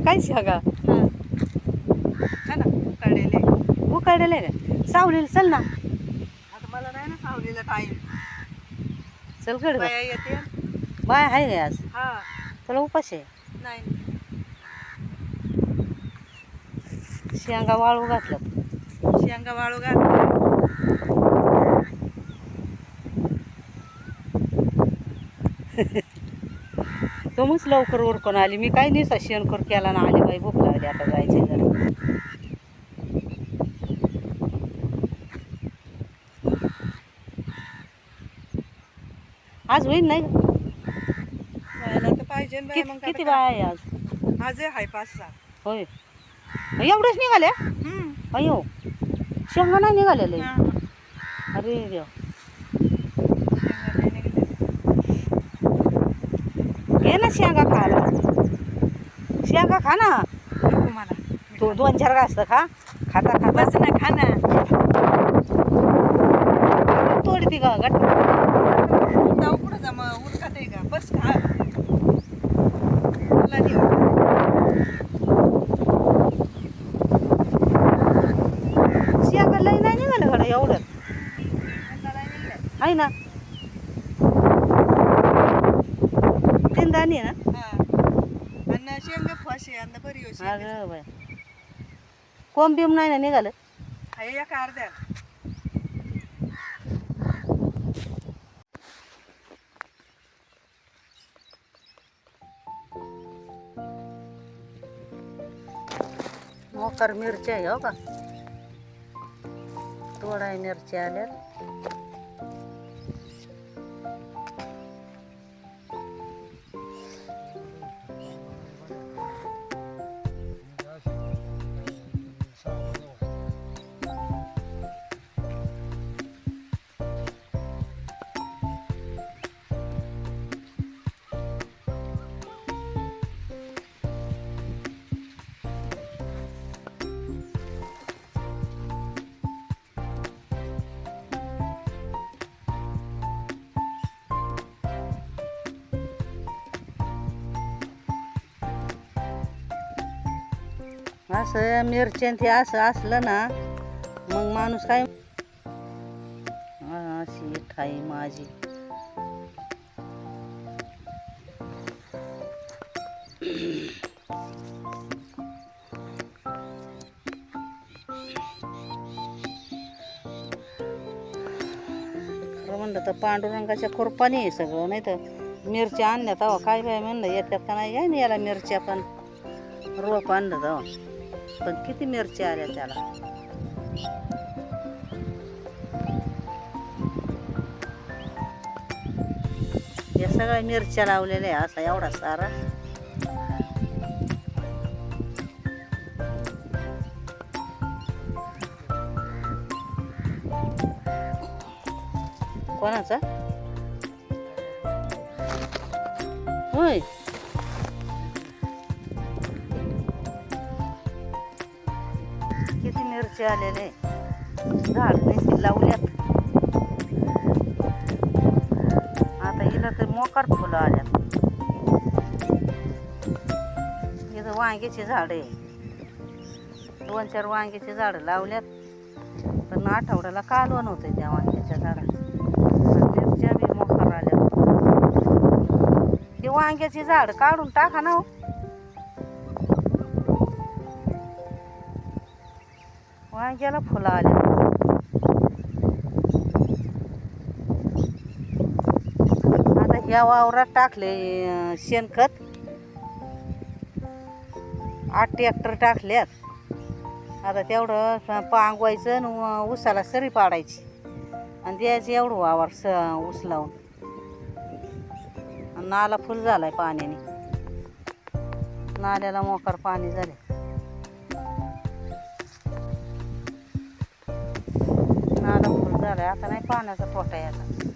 खाती का काय शेंगा हा ना आहे सावलीला चल ना. आता मला नाही ना सावलीला टाईम चल बाया येते. बाय आहे का आज? हा. तुला उपास आहे? नाही. शेंगा वाळू घातलं शेंगा वाळू घातल्या. तुम्हीच लवकर उरकून आली मी काही नाही शेणखोर केला ना आली बाई भूक लागली आता जायचे जरा आज होईल नाही? व्हायला तर पाहिजे ना बाया, कि- मग काय किती बाय आहे आज काय? आज आहे पाच सहा होय एवढेच हम्म. अयो शेंगा नाही निघालेले हा. अरे देव शेंगा नाही निघाल्या. घे ना शेंगा खायला? शेंगा खा ना. नको मला तू दोन चार घासतं खा. खाता खाता. बस ना खा ना. तोडती का गट जाऊ पुढं जा मग उरकात आहे का? बस खा. मला देऊ. शेंगा लई नाही निघालं एवढं. आहे ना? आहे ना? हा. आणि शेंगा फाशी आणि बरी शेंगा. अगं बाय कोंब बिम नाही ना निघालं? एका अर्ध्या मोकर मिरच्या आहे हो का? तोडाय मिरच्या आल्या. असं मिरच्या ते असं असलं ना मग माणूस काय अशी ठाई माझी. म्हणलं तर पांडुरंगाच्या खुरपानी आहे सगळं नाही तर मिरच्या आणल्या तेव्हा काय काय म्हणलं येतात का नाही? नाही याला मिरच्या पण. रोप आणलं तेव्हा. पण किती मिरच्या आल्या त्याला? या सगळ्या मिरच्या लावलेल्या आहे असा एवढा सारा. कोणाचा? होय. किती मिरची आलेले झाड नाही लावल्यात. आता हिला तर मोकार फुलं आल्यात. इथं वांग्याची झाड आहे. दोन चार वांग्याची झाडं लावल्यात. पण आठवड्याला कालवण होते त्या वांग्याच्या झाडाच्या मिरच्या बी मोकार आल्या ते वांग्याची झाड काढून टाका ना हो. वांग्याला फुलं आले आता ह्या वावरात टाकले शेणखत. आठ ट्रॅक्टर टाकल्यात. आता तेवढं पांगवायचं आणि उसाला सरी पाडायची. आणि द्यायचं एवढं वावर स ऊस लावून. नाला फुल झालाय पाण्याने. नाल्याला मोकार पाणी झाले झालं आता नाही पाण्याचा पोटा याचा